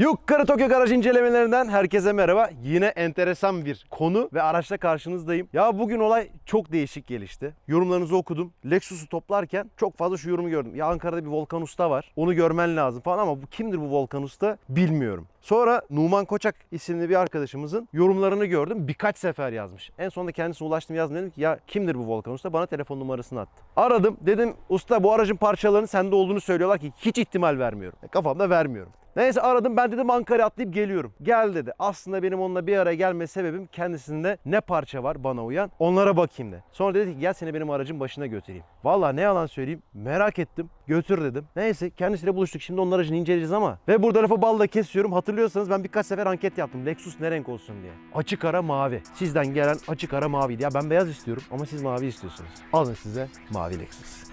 Yukarı Tokyo Garaj incelemelerinden herkese merhaba. Yine enteresan bir konu ve araçla karşınızdayım. Ya bugün olay çok değişik gelişti. Yorumlarınızı okudum. Lexus'u toplarken çok fazla şu yorumu gördüm. Ya Ankara'da bir Volkan Usta var. Onu görmen lazım falan ama bu kimdir bu Volkan Usta bilmiyorum. Sonra Numan Koçak isimli bir arkadaşımızın yorumlarını gördüm. Birkaç sefer yazmış. En sonunda kendisine ulaştım yazdım. Dedim ki ya kimdir bu Volkan Usta? Bana telefon numarasını attı. Aradım. Dedim usta bu aracın parçalarının sende olduğunu söylüyorlar ki hiç ihtimal vermiyorum. E, Kafamda vermiyorum. Neyse aradım ben dedim Ankara'ya atlayıp geliyorum. Gel dedi. Aslında benim onunla bir araya gelme sebebim kendisinde ne parça var bana uyan onlara bakayım de. Sonra dedi ki gel seni benim aracın başına götüreyim. Vallahi ne yalan söyleyeyim merak ettim. Götür dedim. Neyse kendisiyle buluştuk. Şimdi onun aracını inceleyeceğiz ama. Ve burada lafı balla kesiyorum. Hatırlıyorsanız ben birkaç sefer anket yaptım. Lexus ne renk olsun diye. Açık ara mavi. Sizden gelen açık ara maviydi. Ya ben beyaz istiyorum ama siz mavi istiyorsunuz. Alın size mavi Lexus.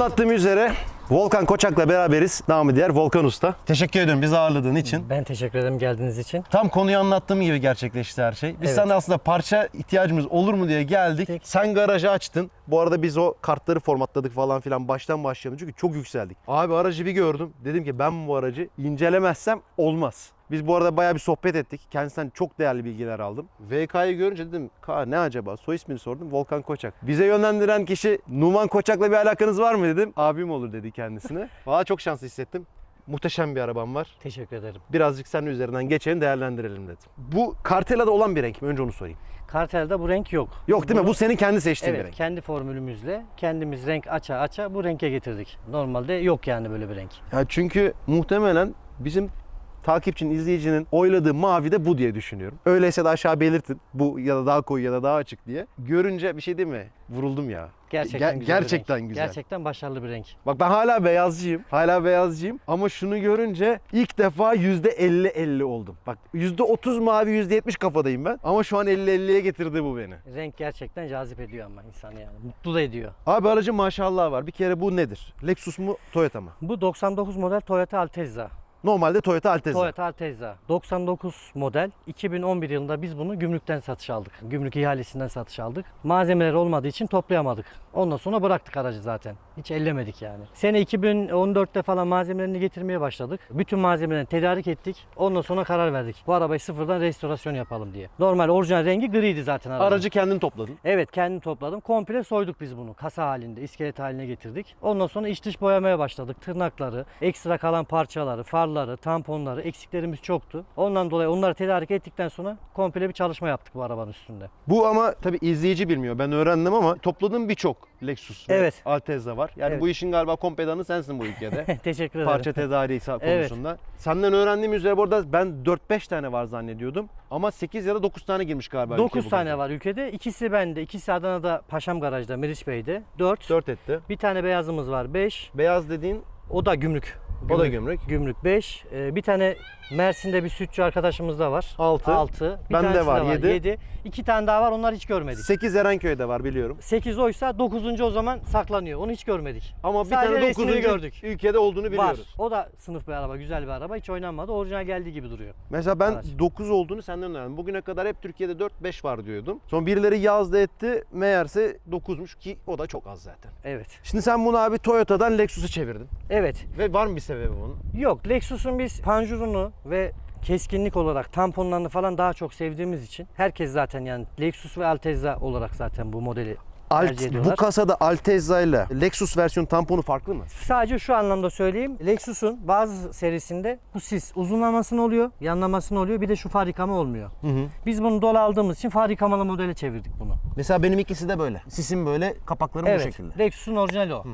Anlattığım üzere Volkan Koçak'la beraberiz. Namı diğer Volkan Usta. Teşekkür ediyorum bizi ağırladığın için. Ben teşekkür ederim geldiğiniz için. Tam konuyu anlattığım gibi gerçekleşti her şey. Biz Evet. sana aslında parça ihtiyacımız olur mu diye geldik. Peki. Sen garajı açtın. Bu arada biz o kartları formatladık falan filan baştan başlayalım çünkü çok yükseldik. Abi aracı bir gördüm. Dedim ki ben bu aracı incelemezsem olmaz. Biz bu arada bayağı bir sohbet ettik. Kendisinden çok değerli bilgiler aldım. VK'yı görünce dedim K ne acaba? Soy ismini sordum. Volkan Koçak. Bize yönlendiren kişi Numan Koçak'la bir alakanız var mı dedim. Abim olur dedi kendisine. Valla çok şanslı hissettim. Muhteşem bir arabam var. Teşekkür ederim. Birazcık senin üzerinden geçelim değerlendirelim dedim. Bu Cartela'da olan bir renk mi? Önce onu sorayım. Kartelde bu renk yok. Yok değil mi? Bu senin kendi seçtiğin bir Evet, renk. kendi formülümüzle kendimiz renk aça aça bu renke getirdik. Normalde yok yani böyle bir renk. Ya çünkü muhtemelen bizim takipçinin, izleyicinin oyladığı mavi de bu diye düşünüyorum. Öyleyse de aşağı belirtin. Bu ya da daha koyu ya da daha açık diye. Görünce bir şey değil mi? Vuruldum ya. Gerçekten Ger- güzel bir gerçekten renk. güzel. Gerçekten başarılı bir renk. Bak ben hala beyazcıyım. Hala beyazcıyım. Ama şunu görünce ilk defa %50-50 oldum. Bak %30 mavi %70 kafadayım ben. Ama şu an 50-50'ye getirdi bu beni. Renk gerçekten cazip ediyor ama insanı yani. Mutlu da ediyor. Abi aracın maşallah var. Bir kere bu nedir? Lexus mu Toyota mı? Bu 99 model Toyota Altezza. Normalde Toyota Altezza. Toyota Altezza. 99 model. 2011 yılında biz bunu gümrükten satış aldık. Gümrük ihalesinden satış aldık. Malzemeler olmadığı için toplayamadık. Ondan sonra bıraktık aracı zaten. Hiç ellemedik yani. Sene 2014'te falan malzemelerini getirmeye başladık. Bütün malzemelerini tedarik ettik. Ondan sonra karar verdik. Bu arabayı sıfırdan restorasyon yapalım diye. Normal orijinal rengi griydi zaten aracın. Aracı kendin topladın. Evet kendim topladım. Komple soyduk biz bunu. Kasa halinde, iskelet haline getirdik. Ondan sonra iç dış boyamaya başladık. Tırnakları, ekstra kalan parçaları, farları, tamponları, eksiklerimiz çoktu. Ondan dolayı onları tedarik ettikten sonra komple bir çalışma yaptık bu arabanın üstünde. Bu ama tabii izleyici bilmiyor. Ben öğrendim ama topladığım birçok Lexus ve Evet. Altezza var. Yani Evet. bu işin galiba kompedanı sensin bu ülkede. Teşekkür ederim. Parça tedariği Evet. konusunda. Senden öğrendiğim üzere bu arada ben 4-5 tane var zannediyordum. Ama 8 ya da 9 tane girmiş galiba. 9 tane var ülkede. İkisi bende, ikisi Adana'da Paşam Garaj'da, Meriç Bey'de. 4. 4 etti. Bir tane beyazımız var 5. Beyaz dediğin O da gümrük. O da gümrük. Gümrük 5. bir tane Mersin'de bir sütçü arkadaşımız da var. 6. 6. Bir Bende var, de yedi. 7. İki tane daha var onlar hiç görmedik. 8 Erenköy'de var biliyorum. 8 oysa 9. o zaman saklanıyor. Onu hiç görmedik. Ama bir Sadece tane resmini 9. gördük. ülkede olduğunu Var. biliyoruz. O da sınıf bir araba, güzel bir araba. Hiç oynanmadı. Orijinal geldiği gibi duruyor. Mesela ben Araç. 9 olduğunu senden öğrendim. Bugüne kadar hep Türkiye'de 4-5 var diyordum. Sonra birileri yazdı etti. Meğerse 9'muş ki o da çok az zaten. Evet. Şimdi sen bunu abi Toyota'dan Lexus'a çevirdin. Evet. Ve var mı bir sebebi bunun? Yok Lexus'un biz panjurunu ve keskinlik olarak tamponlarını falan daha çok sevdiğimiz için herkes zaten yani Lexus ve Altezza olarak zaten bu modeli tercih Alt, ediyorlar. bu kasada Altezza ile Lexus versiyon tamponu farklı mı? Sadece şu anlamda söyleyeyim. Lexus'un bazı serisinde bu sis uzunlamasını oluyor, yanlamasını oluyor. Bir de şu far yıkama olmuyor. Hı hı. Biz bunu dola aldığımız için far yıkamalı modele çevirdik bunu. Mesela benim ikisi de böyle. Sisim böyle, kapaklarım bu Evet. şekilde. Lexus'un orijinali o.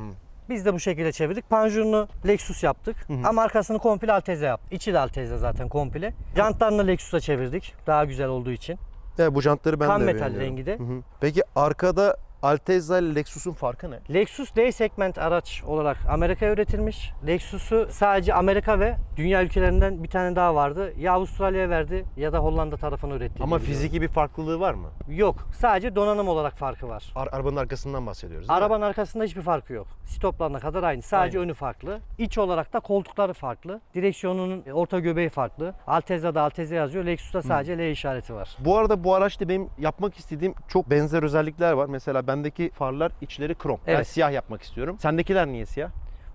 Biz de bu şekilde çevirdik. Panjurunu Lexus yaptık. Ama arkasını komple Altezza yaptık. İçi de Altezza zaten komple. Jantlarını Lexus'a çevirdik. Daha güzel olduğu için. Evet bu jantları ben Kan de metal beğeniyorum. rengi de. Hı hı. Peki arkada Altezza ile Lexus'un farkı ne? Lexus D segment araç olarak Amerika'ya üretilmiş. Lexus'u sadece Amerika ve dünya ülkelerinden bir tane daha vardı. Ya Avustralya'ya verdi ya da Hollanda tarafına üretti. Ama biliyorum. fiziki bir farklılığı var mı? Yok. Sadece donanım olarak farkı var. Ar- arabanın arkasından bahsediyoruz. değil mi? Arabanın arkasında hiçbir farkı yok. Stoplarına kadar aynı. Sadece önü farklı. İç olarak da koltukları farklı. Direksiyonunun orta göbeği farklı. Altezza'da Altezza yazıyor. Lexus'ta sadece L işareti var. Bu arada bu araçta benim yapmak istediğim çok benzer özellikler var. Mesela bendeki farlar içleri krom. Evet. siyah yapmak istiyorum. Sendekiler niye siyah?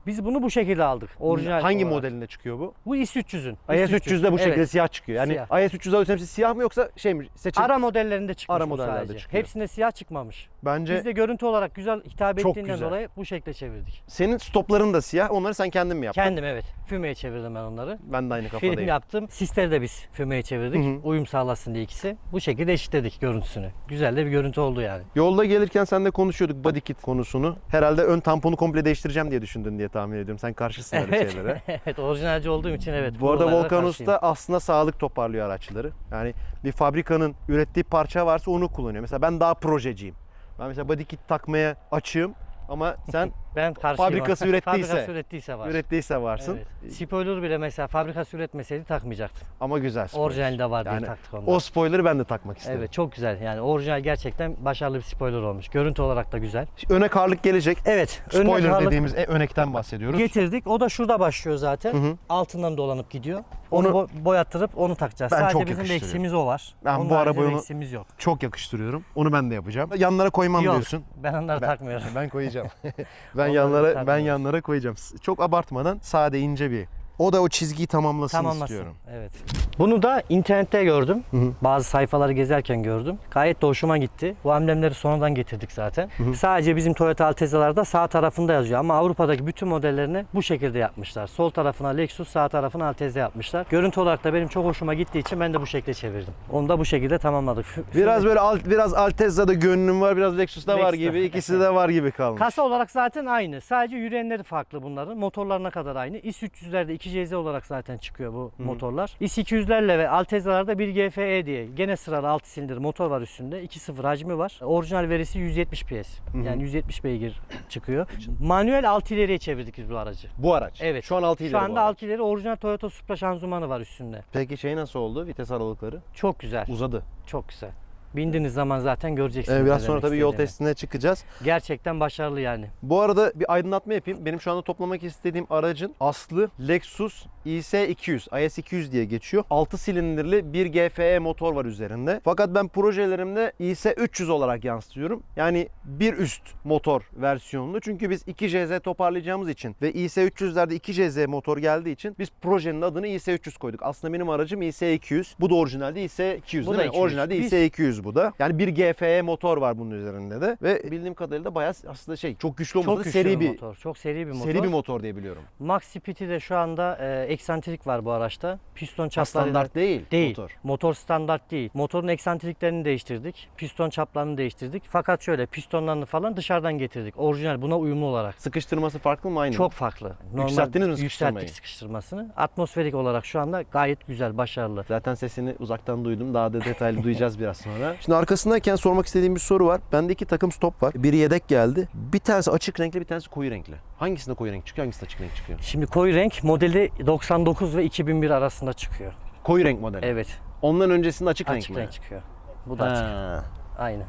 Biz bunu bu şekilde aldık. Orijinal Hangi olarak. modelinde çıkıyor bu? Bu IS-300'ün. IS300'de bu şekilde Evet. siyah çıkıyor. Yani Siyah. IS300 alırsam hepsi siyah mı yoksa şey mi? Seçim. Ara modellerinde çıkmış Ara modellerde sadece. çıkıyor. Hepsinde siyah çıkmamış. Bence Biz de görüntü olarak güzel hitap Çok ettiğinden güzel. dolayı bu şekilde çevirdik. senin stopların da siyah. Onları sen kendin mi yaptın? Kendim evet. Fümeye çevirdim ben onları. Ben de aynı Film kafadayım. yaptım. Sisleri de biz fümeye çevirdik. Hı hı. Uyum sağlasın diye ikisi. Bu şekilde eşitledik görüntüsünü. Güzel de bir görüntü oldu yani. Yolda gelirken seninle konuşuyorduk body kit konusunu. Herhalde ön tamponu komple değiştireceğim diye düşündün diye tahmin ediyorum. Sen karşısın öyle Evet. şeylere. evet orijinalci olduğum için evet. Bu arada Volkan. Usta aslında sağlık toparlıyor araçları. Yani bir fabrikanın ürettiği parça varsa onu kullanıyor. Mesela ben daha projeciyim. Ben mesela body kit takmaya açığım ama sen ben karşıyım. fabrikası ürettiyse- fabrikası ürettiyse var. ürettiyse varsın. Evet. Spoiler bile mesela fabrikası üretmeseydi takmayacaktım. Ama güzel spoiler. Orijinalde var diye Yani taktık onu. O spoiler'ı ben de takmak istedim. Evet çok güzel. Yani orijinal gerçekten başarılı bir spoiler olmuş. Görüntü olarak da güzel. Öne karlık gelecek. Evet. Spoiler karlık dediğimiz e- önekten bahsediyoruz. getirdik. O da şurada başlıyor zaten. Hı hı. Altından dolanıp gidiyor. Onu, Onu- bo- boyattırıp onu takacağız. Ben Sadece çok bizim bir eksiğimiz o var. Ben Onun bu arabayı onu- eksiğimiz yok. Çok yakıştırıyorum. Onu ben de yapacağım. Yanlara koymam Yok. diyorsun. Ben onları takmıyorum. Ben koyacağım. ben Onları yanlara ben yanlara koyacağım. Çok abartmadan sade ince bir. O da o çizgiyi tamamlasın Tamamlasın. istiyorum. Evet. Bunu da internette gördüm. Bazı sayfaları gezerken gördüm. Gayet de hoşuma gitti. Bu amblemleri sonradan getirdik zaten. Sadece bizim Toyota Alteza'larda sağ tarafında yazıyor ama Avrupa'daki bütün modellerini bu şekilde yapmışlar. Sol tarafına Lexus, sağ tarafına Altezza yapmışlar. Görüntü olarak da benim çok hoşuma gittiği için ben de bu şekilde çevirdim. Onu da bu şekilde tamamladık. Fü- Biraz böyle alt, biraz Altezza'da gönlüm var, biraz Lexus'ta var Lexus'ta. gibi. İkisi de var gibi kalmış. Kasa olarak zaten aynı. Sadece yürüyenleri farklı bunların. Motorlarına kadar aynı. İS300'lerde 2CZ olarak zaten çıkıyor bu motorlar. İS200'lerle ve Alteza'larda 1 GFE diye gene sıralı 6 silindir motor var üstünde. 2.0 hacmi var. Orijinal verisi 170 PS. Yani 170 beygir çıkıyor. Manuel 6 ileriye çevirdik biz bu aracı. Bu araç. Evet. Şu an 6 ileri Şu bu anda araç. 6 ileri orijinal Toyota Supra şanzımanı var üstünde. Peki şey nasıl oldu? Vites aralıkları? Çok güzel. Uzadı. Çok güzel. Bindiğiniz zaman zaten göreceksiniz. Ee, biraz ne sonra demek tabii yol istediğimi. testine çıkacağız. Gerçekten başarılı yani. Bu arada bir aydınlatma yapayım. Benim şu anda toplamak istediğim aracın aslı Lexus IS200, IS200 diye geçiyor. 6 silindirli bir GFE motor var üzerinde. Fakat ben projelerimde IS300 olarak yansıtıyorum. Yani bir üst motor versiyonlu. Çünkü biz 2JZ toparlayacağımız için ve IS300'lerde 2JZ motor geldiği için biz projenin adını IS300 koyduk. Aslında benim aracım IS200. Bu da orijinalde IS200 Bu değil da mi? 200. Orijinalde Biz- IS200 bu da. Yani bir GFE motor var bunun üzerinde de ve bildiğim kadarıyla bayağı aslında şey çok güçlü olmasa Çok da güçlü seri bir motor. Çok seri bir motor. Seri bir motor diye biliyorum. Max Speed'i de şu anda e, eksantrik var bu araçta. Piston çapları standart değil, değil. motor. Motor standart değil. Motorun eksantriklerini değiştirdik. Piston çaplarını değiştirdik. Fakat şöyle pistonlarını falan dışarıdan getirdik. Orijinal buna uyumlu olarak. Sıkıştırması farklı mı aynı? Çok farklı. Yükselttiniz mi sıkıştırmayı? Yükselttik sıkıştırmasını. Atmosferik olarak şu anda gayet güzel, başarılı. Zaten sesini uzaktan duydum. Daha da detaylı duyacağız biraz sonra. Şimdi arkasındayken sormak istediğim bir soru var. Bende iki takım stop var. Biri yedek geldi. Bir tanesi açık renkli, bir tanesi koyu renkli. Hangisinde koyu renk çıkıyor, hangisinde açık renk çıkıyor? Şimdi koyu renk modeli 99 ve 2001 arasında çıkıyor. Koyu renk modeli. Evet. Ondan öncesinde açık, renk Açık mi? renk çıkıyor. Bu da açık. Ha. Aynı.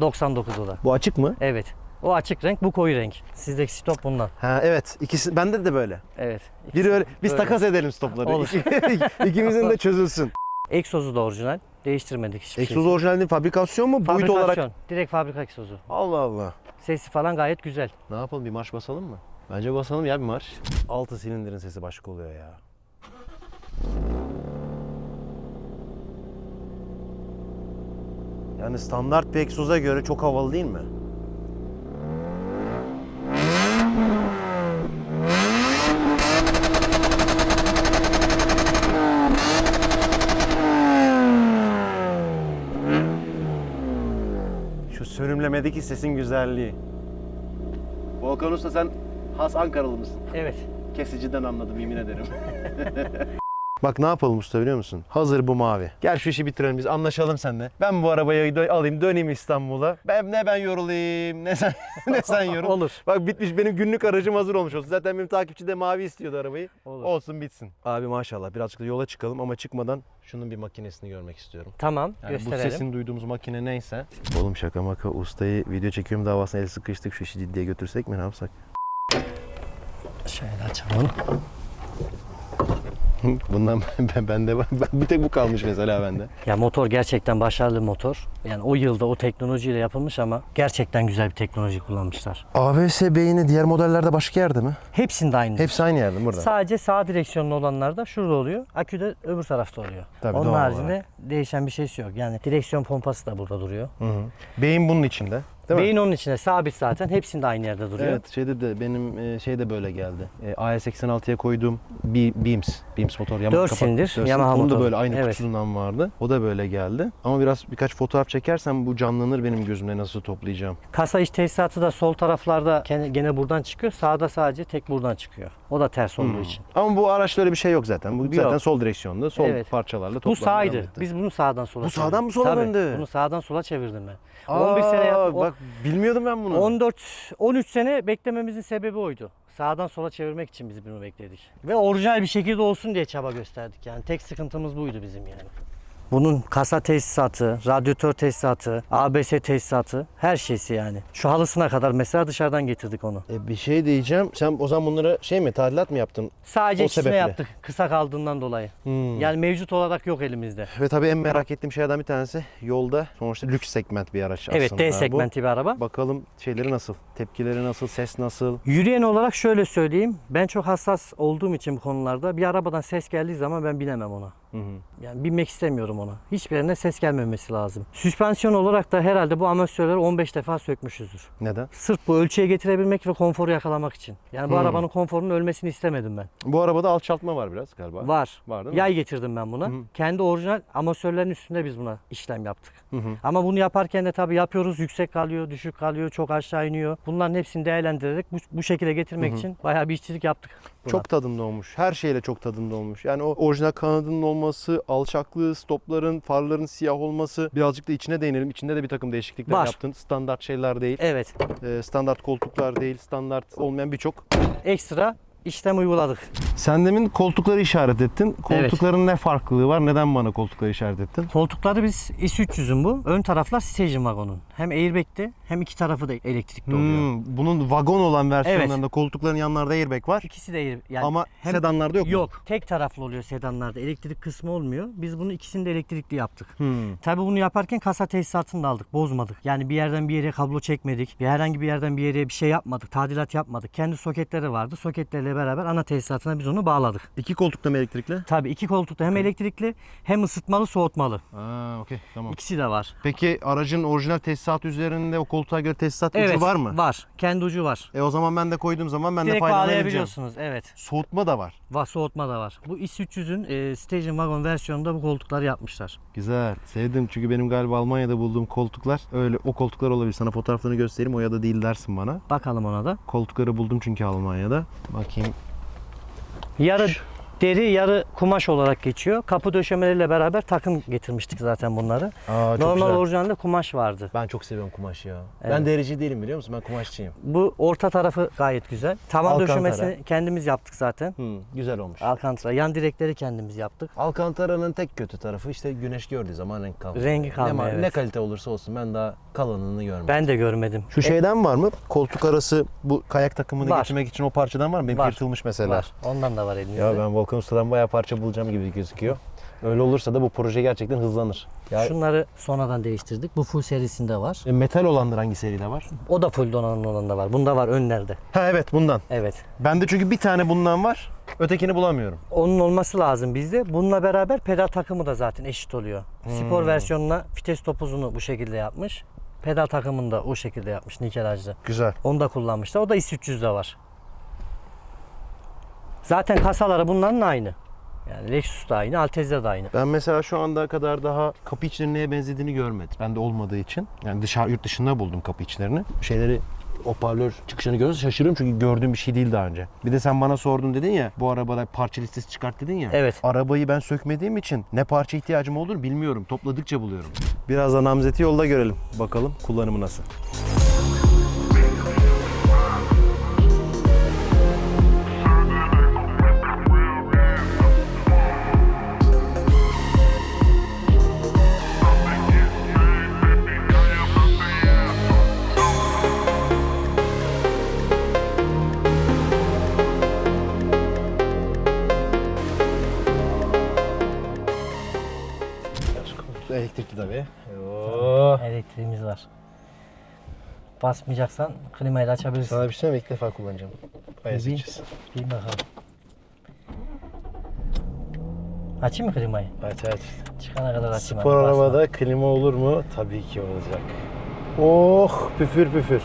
99 o da. Bu açık mı? Evet. O açık renk, bu koyu renk. Sizdeki stop bundan. Ha evet. İkisi bende de böyle. Evet. Biri öyle. Biz Böyle. takas edelim stopları. Olur. İkimizin de çözülsün. Egzozu da orijinal. Değiştirmedik hiçbir Egzoz şey. orijinal değil, fabrikasyon mu? Boyut Fabrikasyon. olarak. Direkt fabrika egzozu. Allah Allah. Sesi falan gayet güzel. Ne yapalım bir marş basalım mı? Bence basalım ya bir marş. 6 silindirin sesi başka oluyor ya. Yani standart bir egzoza göre çok havalı değil mi? Şu sönümlemedeki sesin güzelliği. Volkan Usta sen has Ankaralı mısın? Evet. Kesiciden anladım yemin ederim. Bak ne yapalım usta biliyor musun? Hazır bu mavi. Gel şu işi bitirelim biz anlaşalım seninle. Ben bu arabayı dö- alayım döneyim İstanbul'a. Ben ne ben yorulayım ne sen ne sen yorul. Olur. Bak bitmiş benim günlük aracım hazır olmuş olsun. Zaten benim takipçi de mavi istiyordu arabayı. Olur. Olsun bitsin. Abi maşallah birazcık da yola çıkalım ama çıkmadan şunun bir makinesini görmek istiyorum. Tamam Yani bu gösterelim. sesini duyduğumuz makine neyse. Oğlum şaka maka ustayı video çekiyorum davasına el sıkıştık şu işi ciddiye götürsek mi ne yapsak? Şöyle açalım. Bundan ben, bende var. Ben, bir tek bu kalmış mesela bende. Ya motor gerçekten başarılı bir motor. Yani o yılda o teknolojiyle yapılmış ama gerçekten güzel bir teknoloji kullanmışlar. ABS beyni diğer modellerde başka yerde mi? Hepsinde aynı. Hepsi aynı yerde burada? Sadece sağ direksiyonlu olanlar da şurada oluyor. Akü de öbür tarafta oluyor. Tabii, Onun haricinde değişen bir şeysi yok. Yani direksiyon pompası da burada duruyor. Hı hı. Beyin bunun içinde. Değil mi? Beyin onun içinde sabit zaten. Hepsinde aynı yerde duruyor. Evet şeyde de benim e, şey de böyle geldi. E, AS86'ya koyduğum bir Beams. Beams motor. Yamaha Dört kapak- silindir, dört Yamaha Onun da motor. böyle aynı Evet. kutusundan vardı. O da böyle geldi. Ama biraz birkaç fotoğraf çekersem bu canlanır benim gözümde nasıl toplayacağım. Kasa iç tesisatı da sol taraflarda gene, gene buradan çıkıyor. Sağda sadece tek buradan çıkıyor. O da ters olduğu Hmm. için. Ama bu araçta öyle bir şey yok zaten. Bu zaten sol direksiyonlu, sol Evet. parçalarla Bu toplandı. sağydı. Biz bunu sağdan sola Bu sağdan mı sola Tabii, döndü? Bunu sağdan sola çevirdim ben. 11 sene yap- o- Bak bilmiyordum ben bunu. 14 13 sene beklememizin sebebi oydu. Sağdan sola çevirmek için biz bunu bekledik. Ve orijinal bir şekilde olsun diye çaba gösterdik. Yani tek sıkıntımız buydu bizim yani. Bunun kasa tesisatı, radyatör tesisatı, ABS tesisatı her şeysi yani. Şu halısına kadar mesela dışarıdan getirdik onu. E, bir şey diyeceğim. Sen o zaman bunlara şey mi tadilat mı yaptın? Sadece O ikisine sebeple. yaptık kısa kaldığından dolayı. Hmm. Yani mevcut olarak yok elimizde. Ve tabii en merak ettiğim şeylerden bir tanesi yolda sonuçta lüks segment bir araç Evet aslında. D bu. segmenti bir araba. Bakalım şeyleri nasıl? Tepkileri nasıl? Ses nasıl? Yürüyen olarak şöyle söyleyeyim. Ben çok hassas olduğum için bu konularda bir arabadan ses geldiği zaman ben binemem ona. Hı hı. Yani binmek istemiyorum ona. Hiçbir yerine ses gelmemesi lazım. Süspansiyon olarak da herhalde bu amortisörleri 15 defa sökmüşüzdür. Neden? Sırf bu ölçüye getirebilmek ve konforu yakalamak için. Yani bu Hmm. arabanın konforunun ölmesini istemedim ben. Bu arabada alçaltma var biraz galiba. Var. Var değil mi? Yay getirdim ben buna. Hı hı. Kendi orijinal amortisörlerin üstünde biz buna işlem yaptık. Hı hı. Ama bunu yaparken de tabii yapıyoruz. Yüksek kalıyor, düşük kalıyor, çok aşağı iniyor. Bunların hepsini değerlendirerek bu, bu şekilde getirmek Hı hı. için bayağı bir işçilik yaptık. buna. Çok tadında olmuş. Her şeyle çok tadında olmuş. Yani o orijinal kanadının olması, alçaklığı, stopların, farların siyah olması. Birazcık da içine değinelim. İçinde de bir takım değişiklikler Var. yaptın. Standart şeyler değil. Evet. Ee, standart koltuklar değil. Standart olmayan birçok. Ekstra işlem uyguladık. Sen demin koltukları işaret ettin. Koltukların ne farklılığı var? Neden bana koltukları işaret ettin? Koltukları biz S300'ün bu. Ön taraflar station wagon'un. Hem airbag'ti hem iki tarafı da elektrikli oluyor. Hmm, bunun vagon olan versiyonlarında koltukların yanlarda airbag var. İkisi de air, yani ama hem- sedanlarda yok mu? Yok. Tek taraflı oluyor sedanlarda. Elektrik kısmı olmuyor. Biz bunu ikisini de elektrikli yaptık. Hmm. Tabii bunu yaparken kasa tesisatını da aldık. Bozmadık. Yani bir yerden bir yere kablo çekmedik. Bir herhangi bir yerden bir yere bir şey yapmadık. Tadilat yapmadık. Kendi soketleri vardı. Soketlerle beraber ana tesisatına biz onu bağladık. İki koltukta mı elektrikli? Tabii iki koltukta hem elektrikli hem ısıtmalı soğutmalı. Aa, okey tamam. İkisi de var. Peki aracın orijinal tesisat üzerinde o koltuğa göre tesisat Evet. ucu var mı? Var. Kendi ucu var. E o zaman ben de koyduğum zaman ben de Direkt faydalanabileceğim. bağlayabiliyorsunuz. Evet. Soğutma da var. Va soğutma da var. Bu S300'ün e, Station Wagon versiyonunda bu koltukları yapmışlar. Güzel. Sevdim çünkü benim galiba Almanya'da bulduğum koltuklar öyle o koltuklar olabilir. Sana fotoğraflarını göstereyim o ya da değil dersin bana. Bakalım ona da. Koltukları buldum çünkü Almanya'da. Bakayım. Yarı deri yarı kumaş olarak geçiyor. Kapı döşemeleriyle beraber takım getirmiştik zaten bunları. Aa, Normal orijinalde kumaş vardı. Ben çok seviyorum kumaş ya. Ben Evet. derici değilim biliyor musun? Ben kumaşçıyım. Bu orta tarafı gayet güzel. Tavan döşemesini kendimiz yaptık zaten. Hmm, güzel olmuş. Alcantara. Yan direkleri kendimiz yaptık. Alcantara'nın tek kötü tarafı işte güneş gördüğü zaman renk kalmıyor. Rengi kalmıyor, Ne, evet. ne kalite olursa olsun ben daha kalanını görmedim. Ben de görmedim. Şu şeyden var mı? Koltuk arası bu kayak takımını Var. getirmek için o parçadan var mı? Benim Var. yırtılmış mesela. Var. Ondan da var elimizde. Ya ben Volkan Usta'dan bayağı parça bulacağım gibi gözüküyor. Öyle olursa da bu proje gerçekten hızlanır. Ya Şunları sonradan değiştirdik. Bu full serisinde var. e, metal olanlar hangi seride var? O da full donanımlı olan da var. Bunda var önlerde. Ha evet bundan. Evet. Bende çünkü bir tane bundan var. Ötekini bulamıyorum. Onun olması lazım bizde. Bununla beraber pedal takımı da zaten eşit oluyor. Spor Hmm. versiyonuna vites topuzunu bu şekilde yapmış. Pedal takımını da o şekilde yapmış nikelajlı. Güzel. Onu da kullanmışlar. O da S300'de var. Zaten kasaları bunların aynı. Yani Lexus da aynı, Altez'de de aynı. Ben mesela şu anda kadar daha kapı içlerinin neye benzediğini görmedim. Bende olmadığı için. Yani dışarı yurt dışında buldum kapı içlerini. Şeyleri hoparlör çıkışını görüyorsa şaşırıyorum çünkü gördüğüm bir şey değil daha önce. Bir de sen bana sordun dedin ya bu arabada parça listesi çıkart dedin ya. Evet. Arabayı ben sökmediğim için ne parça ihtiyacım olur bilmiyorum. Topladıkça buluyorum. Birazdan Namzet'i yolda görelim. Bakalım kullanımı nasıl. Elektrikli tabii. Elektriğimiz var. Basmayacaksan klimayı da açabilirsin. Sana bir şey mi? İlk defa kullanacağım. Ayaz Bir- edeceğiz. Bir bakalım. Açayım mı klimayı? Evet evet. Çıkana kadar açayım. Spor hadi, basma. arabada klima olur mu? Tabii ki olacak. Oh püfür püfür.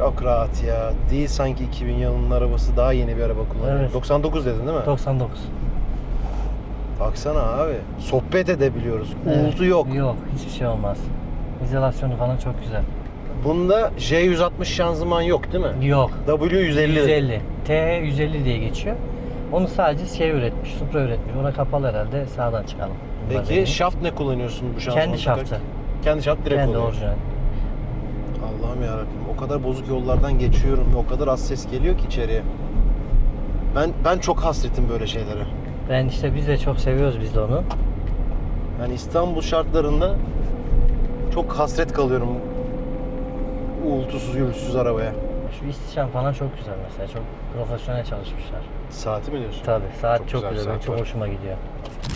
Çok rahat ya. Değil sanki 2000 yılının arabası daha yeni bir araba kullanıyor. Evet. 99 dedin değil mi? 99. Baksana abi. Sohbet edebiliyoruz. Evet. Uğultu yok. Yok hiçbir şey olmaz. İzolasyonu falan çok güzel. Bunda J160 şanzıman yok değil mi? Yok. W150. 150. T150 diye geçiyor. Onu sadece şey üretmiş, Supra üretmiş. Ona kapalı herhalde. Sağdan çıkalım. Peki şaft ne kullanıyorsun bu şanzımanı? Kendi şaftı. Kendi şaft direkt Kendi oluyor. orijinal. Allah'ım yarabbim o kadar bozuk yollardan geçiyorum ve o kadar az ses geliyor ki içeriye. Ben ben çok hasretim böyle şeylere. Ben işte biz de çok seviyoruz biz de onu. Yani İstanbul şartlarında çok hasret kalıyorum uğultusuz gürültüsüz arabaya. Şu istişam falan çok güzel mesela. Çok profesyonel çalışmışlar. Saati mi diyorsun? Tabii saat Çok çok, güzel güzel. Benim saat çok var. hoşuma gidiyor.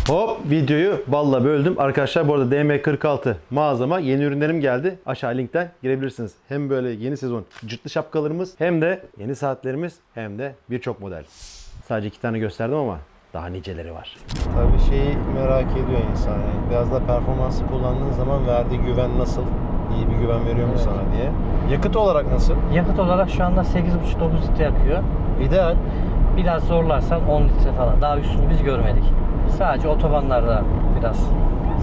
Hop videoyu balla böldüm. Arkadaşlar bu arada DM46 mağazama yeni ürünlerim geldi. Aşağı linkten girebilirsiniz. Hem böyle yeni sezon cırtlı şapkalarımız hem de yeni saatlerimiz hem de birçok model. Sadece iki tane gösterdim ama daha niceleri var. Tabii şeyi merak ediyor insan. Yani biraz da performansı kullandığın zaman verdiği güven nasıl? İyi bir güven veriyor mu Evet. sana diye. Yakıt olarak nasıl? Yakıt olarak şu anda 8,5-9 litre yakıyor. İdeal. Biraz zorlarsan 10 litre falan. Daha üstünü biz görmedik. Sadece otobanlarda biraz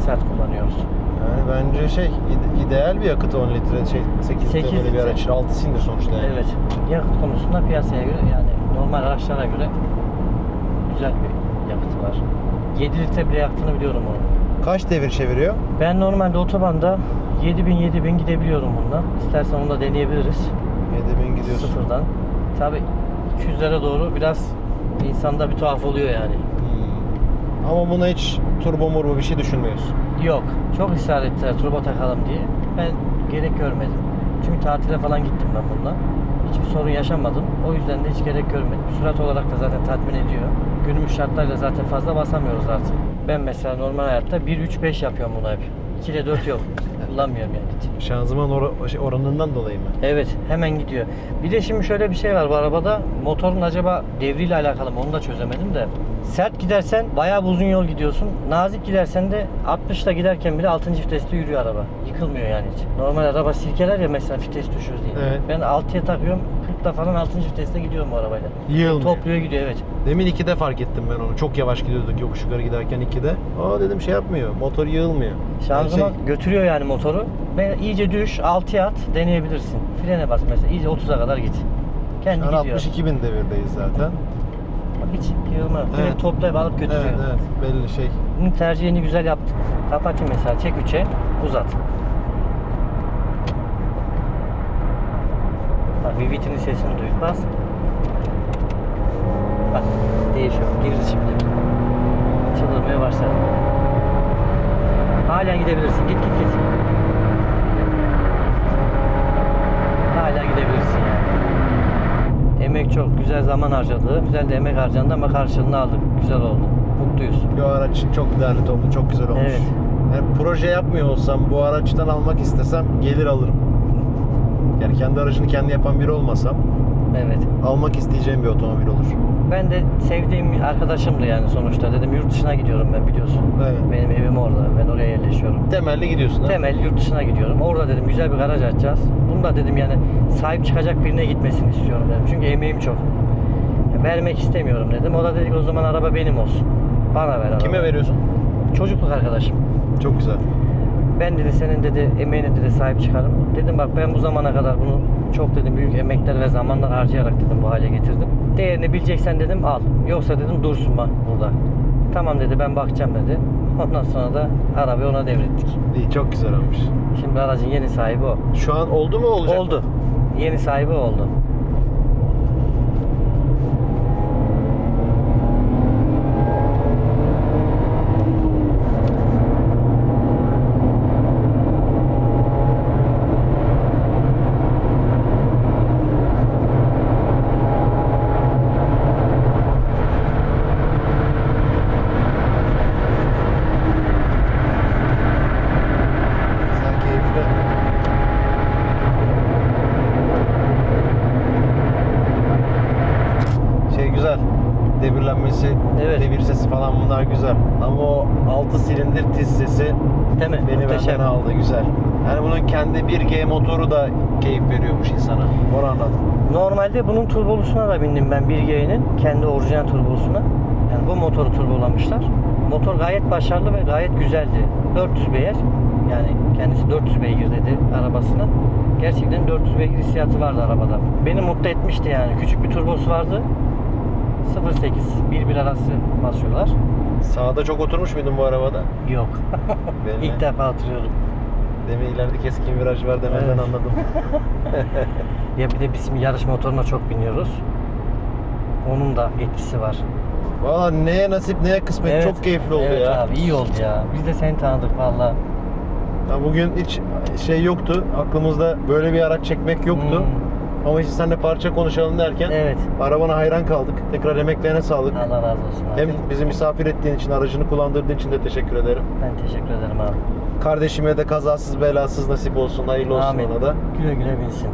sert kullanıyoruz. Yani bence şey ide- ideal bir yakıt 10 litre şey 8 litre Sekiz böyle bir litre. araç. 6 silindir sonuçta yani. Evet. Yakıt konusunda piyasaya göre yani normal araçlara göre güzel bir yakıtı var. 7 litre bile yaktığını biliyorum onu. Kaç devir çeviriyor? Ben normalde otobanda 7000 7000 gidebiliyorum bununla. İstersen onu da deneyebiliriz. 7000 gidiyorsun. Sıfırdan. Tabi 200'lere doğru biraz insanda bir tuhaf oluyor yani. Hmm. Ama buna hiç turbo murbo bir şey düşünmüyorsun. Yok. Çok ısrar ettiler turbo takalım diye. Ben gerek görmedim. Çünkü tatile falan gittim ben bununla. Hiçbir sorun yaşamadım. O yüzden de hiç gerek görmedim. Sürat olarak da zaten tatmin ediyor. Günümüz şartlarıyla zaten fazla basamıyoruz artık. Ben mesela normal hayatta 1-3-5 yapıyorum bunu hep. 2 ile 4 yok. Kullanmıyorum yani hiç. Şanzıman or- şey, oranından dolayı mı? Evet hemen gidiyor. Bir de şimdi şöyle bir şey var bu arabada. Motorun acaba devriyle alakalı mı onu da çözemedim de. Sert gidersen bayağı bir uzun yol gidiyorsun. Nazik gidersen de 60'la giderken bile 6. viteste yürüyor araba. Yıkılmıyor yani hiç. Normal araba silkeler ya mesela vites düşür diye. Evet. Ben 6'ya takıyorum 40'la falan 6. viteste gidiyorum bu arabayla. Yığılmıyor. Topluyor gidiyor evet. Demin 2'de fark ettim ben onu. Çok yavaş gidiyorduk yokuş yukarı giderken 2'de. Aa dedim şey yapmıyor. Motor yığılmıyor. Şanzıman Şey, götürüyor yani motoru. Ve iyice düş 6'ya at deneyebilirsin. Frene bas mesela iyice 30'a kadar git. Kendi şu an gidiyor. 62 bin devirdeyiz zaten. Hiç yığılma. Evet. Direkt toplayıp alıp götürüyor. Evet evet belli şey. Bunun tercihini güzel yaptık. Kapatayım mesela çek 3'e uzat. VVT'nin sesini duy. Bas. Bak değişiyor. Girdi şimdi. Çıldırmaya başladı. Hala gidebilirsin. Git git git. Hala gidebilirsin yani. Emek çok. Güzel zaman harcadı. Güzel de emek harcandı ama karşılığını aldık. Güzel oldu. Mutluyuz. Bu araç çok değerli toplu, çok güzel olmuş. Evet. Yani proje yapmıyor olsam, bu araçtan almak istesem gelir alırım. Yani kendi aracını kendi yapan biri olmasam Evet. almak isteyeceğim bir otomobil olur. Ben de sevdiğim arkadaşımdı yani sonuçta. Dedim yurt dışına gidiyorum ben biliyorsun. Evet. Benim evim orada. Ben oraya yerleşiyorum. Temelli gidiyorsun ha? Temel yurt dışına gidiyorum. Orada dedim güzel bir garaj açacağız. Bunu da dedim yani sahip çıkacak birine gitmesini istiyorum dedim. Çünkü emeğim çok. Vermek istemiyorum dedim. O da dedi ki o zaman araba benim olsun. Bana ver araba. Kime veriyorsun? Çocukluk arkadaşım. Çok güzel. Ben dedi senin dedi emeğine dedi sahip çıkarım. Dedim bak ben bu zamana kadar bunu çok dedim büyük emekler ve zamanlar harcayarak dedim bu hale getirdim. Değerini bileceksen dedim al. Yoksa dedim dursun bak burada. Tamam dedi ben bakacağım dedi. Ondan sonra da arabayı ona devrettik. İyi çok güzel olmuş. Şimdi aracın yeni sahibi o. Şu an oldu mu olacak mı? Oldu. Yeni sahibi oldu. Güzel keyifli. Şey güzel. Devirlenmesi, Evet. devir sesi falan bunlar güzel. Ama o 6 silindir tiz sesi Değil mi? beni Muhteşem. benden aldı güzel. Yani bunun kendi 1G motoru da keyif veriyormuş insana. Onu anladım. Normalde bunun turbolusuna da bindim ben 1G'nin. Kendi orijinal turbosuna. Yani bu motoru turbolamışlar. Motor gayet başarılı ve gayet güzeldi. 400 beygir. Yani kendisi 400 beygir dedi arabasına. Gerçekten 400 beygir hissiyatı vardı arabada. Beni mutlu etmişti yani. Küçük bir turbosu vardı. 0.8 1.1 arası basıyorlar. Sağda çok oturmuş muydun bu arabada? Yok. Benim İlk defa hatırlıyorum. Demin ileride keskin viraj var demeden Evet. anladım. Ya bir de bizim yarış motoruna çok biniyoruz. Onun da etkisi var. Valla neye nasip neye kısmet Evet. çok keyifli oldu evet ya. abi iyi oldu ya. Biz de seni tanıdık valla. Ya Bugün hiç şey yoktu. Aklımızda böyle bir araç çekmek yoktu. Hmm. Ama işte seninle parça konuşalım derken Evet. arabana hayran kaldık. Tekrar emeklerine sağlık. Allah razı olsun abi. Hem bizi misafir ettiğin için, aracını kullandırdığın için de teşekkür ederim. Ben teşekkür ederim abi. Kardeşime de kazasız belasız nasip olsun. Hayırlı olsun Amin. ona da. Güle güle binsin.